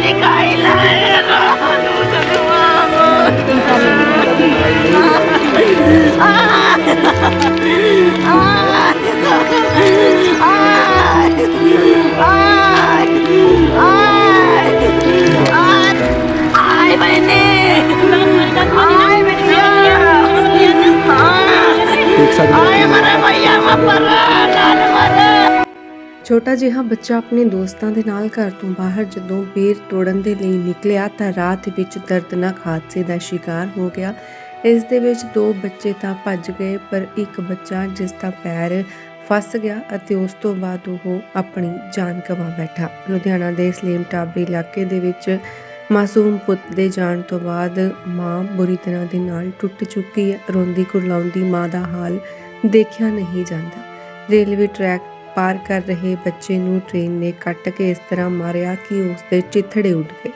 你该来了。ਛੋਟਾ ਜਿਹਾ ਬੱਚਾ ਆਪਣੇ ਦੋਸਤਾਂ ਦੇ ਨਾਲ ਘਰ ਤੋਂ ਬਾਹਰ ਜਦੋਂ ਬੇਰ ਤੋੜਨ ਦੇ ਲਈ ਨਿਕਲਿਆ ਤਾਂ ਰਾਤ ਵਿੱਚ ਦਰਦਨਾਕ ਹਾਦਸੇ ਦਾ ਸ਼ਿਕਾਰ ਹੋ ਗਿਆ। ਇਸ ਦੇ ਵਿੱਚ ਦੋ ਬੱਚੇ ਤਾਂ ਭੱਜ ਗਏ, ਪਰ ਇੱਕ ਬੱਚਾ ਜਿਸ ਦਾ ਪੈਰ ਫਸ ਗਿਆ ਅਤੇ ਉਸ ਤੋਂ ਬਾਅਦ ਉਹ ਆਪਣੀ ਜਾਨ ਗਵਾ ਬੈਠਾ। ਲੁਧਿਆਣਾ ਦੇ ਸਲੇਮ ਟਾਬਰੀ ਇਲਾਕੇ ਦੇ ਵਿੱਚ ਮਾਸੂਮ ਪੁੱਤ ਦੇ ਜਾਣ ਤੋਂ ਬਾਅਦ ਮਾਂ ਬੁਰੀ ਤਰ੍ਹਾਂ ਦੇ ਨਾਲ ਟੁੱਟ ਚੁੱਕੀ ਹੈ। ਰੋਂਦੀ ਕੁਰਲਾਉਂਦੀ ਮਾਂ ਦਾ ਹਾਲ ਦੇਖਿਆ ਨਹੀਂ ਜਾਂਦਾ। ਰੇਲਵੇ ਟਰੈਕ ਪਾਰ ਕਰ ਰਹੇ ਬੱਚੇ ਨੂੰ ਟ੍ਰੇਨ ਨੇ ਕੱਟ ਕੇ ਇਸ ਤਰ੍ਹਾਂ ਮਾਰਿਆ ਕਿ ਉਸ ਦੇ ਚਿੱਥੜੇ ਉੱਡ ਗਏ।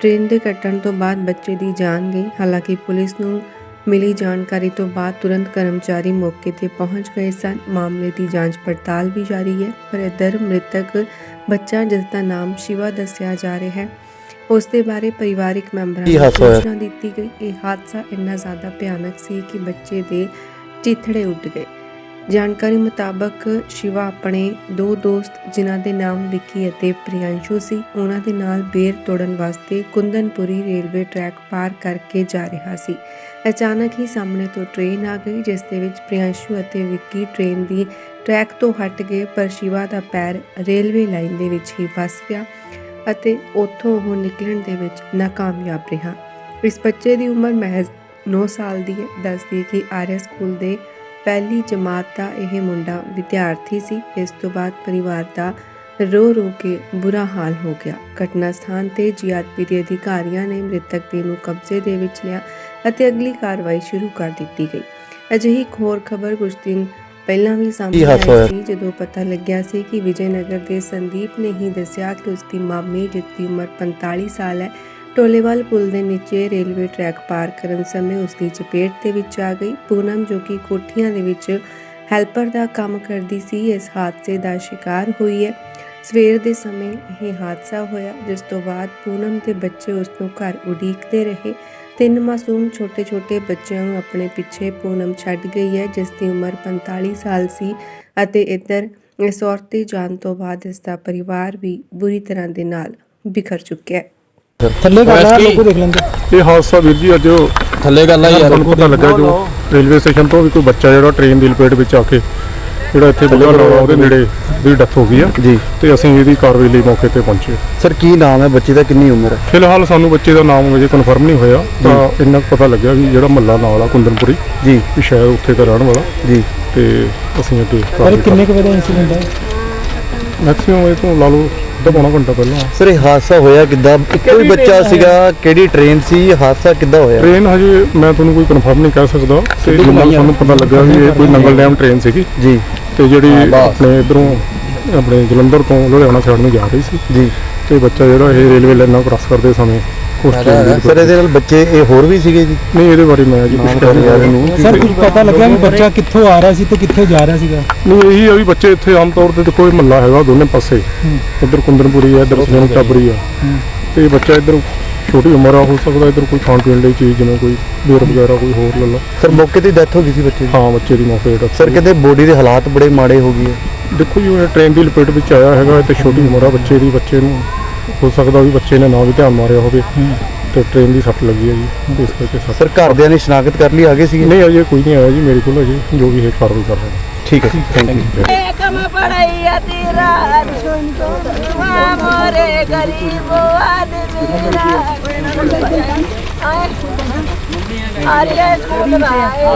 ਟ੍ਰੇਨ ਦੇ ਕੱਟਣ ਤੋਂ ਬਾਅਦ ਬੱਚੇ ਦੀ ਜਾਨ ਗਈ। ਹਾਲਾਂਕਿ ਪੁਲਿਸ ਨੂੰ ਮਿਲੀ ਜਾਣਕਾਰੀ ਤੋਂ ਬਾਅਦ ਤੁਰੰਤ ਕਰਮਚਾਰੀ ਮੌਕੇ ਤੇ ਪਹੁੰਚ ਗਏ ਸਨ। ਮਾਮਲੇ ਦੀ ਜਾਂਚ ਪੜਤਾਲ ਵੀ ਜਾਰੀ ਹੈ ਪਰ ਇਧਰ ਮ੍ਰਿਤਕ ਬੱਚਾ ਜਿਸ ਦਾ ਨਾਮ ਸ਼ਿਵਾ ਦੱਸਿਆ ਜਾ ਰਿਹਾ ਹੈ। ਉਸ ਦੇ ਬਾਰੇ ਪਰਿਵਾਰਿਕ ਮੈਂਬਰਾਂ ਨੂੰ? ਸੂਚਨਾ ਦਿੱਤੀ ਗਈ। ਇਹ ਹਾਦਸਾ ਇੰਨਾ ਜ਼ਿਆਦਾ ਭਿਆਨਕ ਸੀ ਕਿ ਬੱਚੇ ਦੇ ਚਿੱਥੜੇ ਉੱਡ ਗਏ। ਜਾਣਕਾਰੀ ਮੁਤਾਬਕ ਸ਼ਿਵਾ ਆਪਣੇ ਦੋ ਦੋਸਤ, ਜਿਨ੍ਹਾਂ ਦੇ ਨਾਮ ਵਿੱਕੀ ਅਤੇ ਪ੍ਰਿਯੰਸ਼ੂ ਸੀ, ਉਹਨਾਂ ਦੇ ਨਾਲ ਬੇਰ ਤੋੜਨ ਵਾਸਤੇ ਕੁੰਦਨਪੁਰੀ ਰੇਲਵੇ ਟਰੈਕ ਪਾਰ ਕਰਕੇ ਜਾ ਰਿਹਾ ਸੀ। ਅਚਾਨਕ ਹੀ ਸਾਹਮਣੇ ਤੋਂ ਟ੍ਰੇਨ ਆ ਗਈ, ਜਿਸ ਦੇ ਵਿੱਚ ਪ੍ਰਿਯੰਸ਼ੂ ਅਤੇ ਵਿੱਕੀ ਟ੍ਰੇਨ ਦੀ ਟਰੈਕ ਤੋਂ ਹਟ ਗਏ, ਪਰ ਸ਼ਿਵਾ ਦਾ ਪੈਰ ਰੇਲਵੇ ਲਾਈਨ ਦੇ ਵਿੱਚ ਹੀ ਫਸ ਗਿਆ ਅਤੇ ਉੱਥੋਂ ਉਹ ਨਿਕਲਣ ਦੇ ਵਿੱਚ ਨਾਕਾਮਯਾਬ ਰਿਹਾ। ਇਸ ਬੱਚੇ ਦੀ ਉਮਰ ਮਹਿਜ਼ 9 ਸਾਲ ਦੀ ਹੈ। ਦੱਸਦੀ ਕਿ ਆਰਐਸ ਸਕੂਲ ਦੇ ਪਹਿਲੀ ਜਮਾਤ ਦਾ ਇਹ ਮੁੰਡਾ ਵਿਦਿਆਰਥੀ ਸੀ ਇਸ ਤੋਂ ਬਾਅਦ ਪਰਿਵਾਰ ਦਾ ਰੋ ਰੋ ਕੇ ਬੁਰਾ ਹਾਲ ਹੋ ਗਿਆ ਘਟਨਾ ਸਥਾਨ ਤੇ ਜੀਆਰਪੀ ਦੇ ਅਧਿਕਾਰੀਆਂ ਨੇ ਮ੍ਰਿਤਕ ਦੇ ਨੂੰ ਕਬਜ਼ੇ ਦੇ ਵਿੱਚ ਲਿਆ ਅਤੇ ਅਗਲੀ ਕਾਰਵਾਈ ਸ਼ੁਰੂ ਕਰ ਦਿੱਤੀ ਗਈ ਅਜਿਹੀ ਇੱਕ ਹੋਰ ਖਬਰ ਕੁਝ ਦਿਨ ਪਹਿਲਾਂ ਵੀ ਸਾਹਮਣੇ ਆਈ? ਸੀ ਜਦੋਂ ਪਤਾ ਲੱਗਿਆ ਸੀ ਕਿ ਵਿਜੇਨਗਰ ਦੇ ਸੰਦੀਪ ਨੇ ਹੀ ਦੱਸਿਆ ਕਿ ਉਸ ਦੀ ਮਾਮੀ ਜਿਸ ਦੀ ਉਮਰ 45 ਸਾਲ ਹੈ ਟੋਲੇਵਾਲ ਪੁਲ ਦੇ ਨੀਚੇ ਰੇਲਵੇ ਟਰੈਕ ਪਾਰ ਕਰਨ ਸਮੇਂ ਉਸ ਦੀ ਚਪੇਟ ਦੇ ਵਿੱਚ ਆ ਗਈ। ਪੂਨਮ ਜੋ ਕਿ ਕੋਠੀਆਂ ਦੇ ਵਿੱਚ ਹੈਲਪਰ ਦਾ ਕੰਮ ਕਰਦੀ ਸੀ, ਇਸ ਹਾਦਸੇ ਦਾ ਸ਼ਿਕਾਰ ਹੋਈ ਹੈ। ਸਵੇਰ ਦੇ ਸਮੇਂ ਇਹ ਹਾਦਸਾ ਹੋਇਆ, ਜਿਸ ਤੋਂ ਬਾਅਦ ਪੂਨਮ ਤੇ ਬੱਚੇ ਉਸ ਨੂੰ ਘਰ ਉਡੀਕਦੇ ਰਹੇ। ਤਿੰਨ ਮਾਸੂਮ ਛੋਟੇ-ਛੋਟੇ ਬੱਚਿਆਂ ਨੂੰ ਆਪਣੇ ਪਿੱਛੇ ਪੂਨਮ ਛੱਡ ਗਈ ਹੈ, ਜਿਸ ਦੀ ਉਮਰ 45 ਸਾਲ ਸੀ ਅਤੇ ਇੱਧਰ ਇਸ ਔਰਤ ਦੀ ਜਾਣ ਤੋਂ ਬਾਅਦ ਇਸ ਦਾ ਪਰਿਵਾਰ ਵੀ ਬੁਰੀ ਤਰ੍ਹਾਂ ਦੇ ਨਾਲ ਬਿਖਰ ਚੁੱਕਿਆ ਹੈ। ਥੱਲੇ ਕਰ ਵੈਸੇ ਲੋਕੋ ਦੇਖ ਲੈਂਦੇ। ਇਹ ਹਾਦਸਾ ਵੀਰ ਜੀ ਅੱਜ ਥੱਲੇ ਕਰ ਸਾਨੂੰ ਪਤਾ ਲੱਗਾ ਜੋ ਰੇਲਵੇ ਸਟੇਸ਼ਨ ਤੋਂ ਵੀ ਕੋਈ ਬੱਚਾ ਜਿਹੜਾ ਟ੍ਰੇਨ ਦੀ ਲਪੇਟ ਵਿੱਚ ਆ ਕੇ ਜਿਹੜਾ ਇੱਥੇ ਬੱਗਾ ਰੋਡ ਉਹਦੇ ਨੇੜੇ ਦੀ ਡੈਥ ਹੋ ਗਈ ਆ। ਜੀ। ਤੇ ਅਸੀਂ ਇਹਦੀ ਕਾਰਵਾਈ ਲਈ ਮੌਕੇ ਤੇ ਪਹੁੰਚੇ। ਸਰ ਕੀ ਨਾਮ ਹੈ? ਬੱਚੇ ਦਾ ਕਿੰਨੀ ਉਮਰ ਹੈ? ਫਿਲਹਾਲ ਸਾਨੂੰ ਬੱਚੇ ਦਾ ਨਾਮ ਅਜੇ ਕਨਫਰਮ ਨਹੀਂ ਹੋਇਆ। ਤਾਂ ਇੰਨਾ ਕੁ ਪਤਾ ਲੱਗਿਆ ਵੀ ਜਿਹੜਾ ਮੱਲਾ ਨਾਲ ਆ ਕੁੰਦਨਪੁਰੀ। ਜੀ। ਵੀ ਸ਼ਾਇਦ ਉੱਥੇ ਦਾ ਰਹਿਣ ਵਾਲਾ। ਜੀ। ਤੇ ਅਸੀਂ ਅੱਗੇ ਪਰ ਕਿੰਨੇ ਕੁ ਵਜੇ ਦਾ ਇਨਸੀਡੈਂਟ ਹੈ? ਮੈਕਸਿਮਮ ਇਹ ਤੋਂ ਲਾ ਲਓ ਅੱਧਾ ਪੌਣਾ ਘੰਟਾ ਪਹਿਲਾਂ। ਸਰ ਇਹ ਹਾਦਸਾ ਹੋਇਆ ਕਿੱਦਾਂ? ਇੱਕੋ ਹੀ ਬੱਚਾ ਸੀਗਾ ਕਿਹੜੀ ਟ੍ਰੇਨ ਸੀ? ਹਾਦਸਾ ਕਿੱਦਾਂ ਹੋਇਆ? ਟ੍ਰੇਨ ਹਜੇ ਮੈਂ ਤੁਹਾਨੂੰ ਕੋਈ ਕਨਫਰਮ ਨਹੀਂ ਕਹਿ ਸਕਦਾ। ਤੇ ਜਿੰਨਾ ਕੁ ਸਾਨੂੰ ਪਤਾ ਲੱਗਾ ਵੀ ਇਹ ਕੋਈ ਨੰਗਲ ਡੈਮ ਟ੍ਰੇਨ ਸੀਗੀ। ਜੀ। ਤੇ ਜਿਹੜੀ ਆਪਣੇ ਇਧਰੋਂ ਆਪਣੇ ਜਲੰਧਰ ਤੋਂ ਲੁਧਿਆਣਾ ਸਾਈਡ ਨੂੰ ਜਾ ਰਹੀ ਸੀ। ਜੀ। ਤੇ ਬੱਚਾ ਜਿਹੜਾ ਇਹ ਰੇਲਵੇ ਲਾਈਨਾਂ ਕ੍ਰਾਸ ਕਰਦੇ ਸਮੇਂ ਸਰ ਇਹਦੇ ਨਾਲ ਬੱਚੇ ਇਹ ਹੋਰ ਵੀ ਸੀਗੇ ਜੀ? ਨਹੀਂ ਇਹਦੇ ਬਾਰੇ ਮੈਂ ਜੀ ਕੁਝ ਕਹਿ ਰਿਹਾ। ਨੂੰ ਸਰ ਕੁਝ ਪਤਾ ਲੱਗਿਆ ਵੀ ਬੱਚਾ ਕਿੱਥੋਂ ਆ ਰਿਹਾ ਸੀ ਤੇ ਕਿੱਥੇ ਜਾ ਰਿਹਾ ਸੀਗਾ? ਨਹੀਂ ਇਹੀ ਆ ਵੀ ਬੱਚੇ ਇੱਥੇ ਆਮ ਤੌਰ ਤੇ ਕੋਈ ਮੱਲਾ ਹੈਗਾ ਦੋਨੇ ਪਾਸੇ। ਇੱਧਰ ਕੁੰਦਨਪੁਰੀ ਆ ਇੱਧਰ ਸਲੇਮ ਟੱਬਰੀ ਆ। ਤੇ ਬੱਚਾ ਇੱਧਰ ਛੋਟੀ ਉਮਰ ਆ ਹੋ ਸਕਦਾ ਇੱਧਰ ਕੋਈ ਖਾਣ ਪੀਣ ਲਈ ਚੀਜ਼ ਜਿਵੇਂ ਕੋਈ ਬੀਅਰ ਵਗੈਰਾ ਕੋਈ ਹੋਰ ਲੈ ਲਾ ਸਰ ਮੌਕੇ ਤੇ ਡੈਥ ਹੋ ਗਈ ਸੀ ਬੱਚੇ ਦੀ? ਹਾਂ ਬੱਚੇ ਦੀ ਮੌਕੇ ਤੇ ਸਰ ਕਹਿੰਦੇ ਬੋਡੀ ਦੇ ਹਾਲਾਤ ਬੜੇ ਮਾੜੇ ਹੋ ਗਏ ਦੇਖੋ ਜੀ ਉਹ ਟ੍ਰੇਨ ਦੀ ਲਪੇਟ ਵਿੱਚ ਆਇਆ ਹੈਗਾ ਤੇ ਛੋਟੀ ਉਮਰ ਆ ਬੱਚੇ ਦੀ ਬੱਚੇ ਨੂੰ ਹੋ ਸਕਦਾ ਵੀ ਬੱਚੇ ਨੇ ਨਾ ਵੀ ਧਿਆਨ ਮਾਰਿਆ ਹੋਵੇ ਤੇ ਟ੍ਰੇਨ ਦੀ ਸੱਟ ਲੱਗੀ ਹੈ ਜੀ ਇਸ ਕਰਕੇ ਸੱਟ ਸਰ ਘਰਦਿਆਂ ਨੇ ਸ਼ਨਾਖਤ ਕਰ ਲਈ ਆਗੇ ਸੀਗੇ ਨਹੀਂ ਅਜੇ ਕੋਈ ਨਹੀਂ ਆਇਆ ਜੀ ਮੇਰੇ ਕੋਲ ਅਜੇ ਜੋ ਵੀ ਇਹ ਕਾਰਵਾਈ ਕਰ ਰਹੇ ਨੇ ਠੀਕ ਹੈ ਥੈਂਕ ਯੂ कम पढ़ैया तेरा माँ मोरे गरीब आदमी अरे स्कूल आए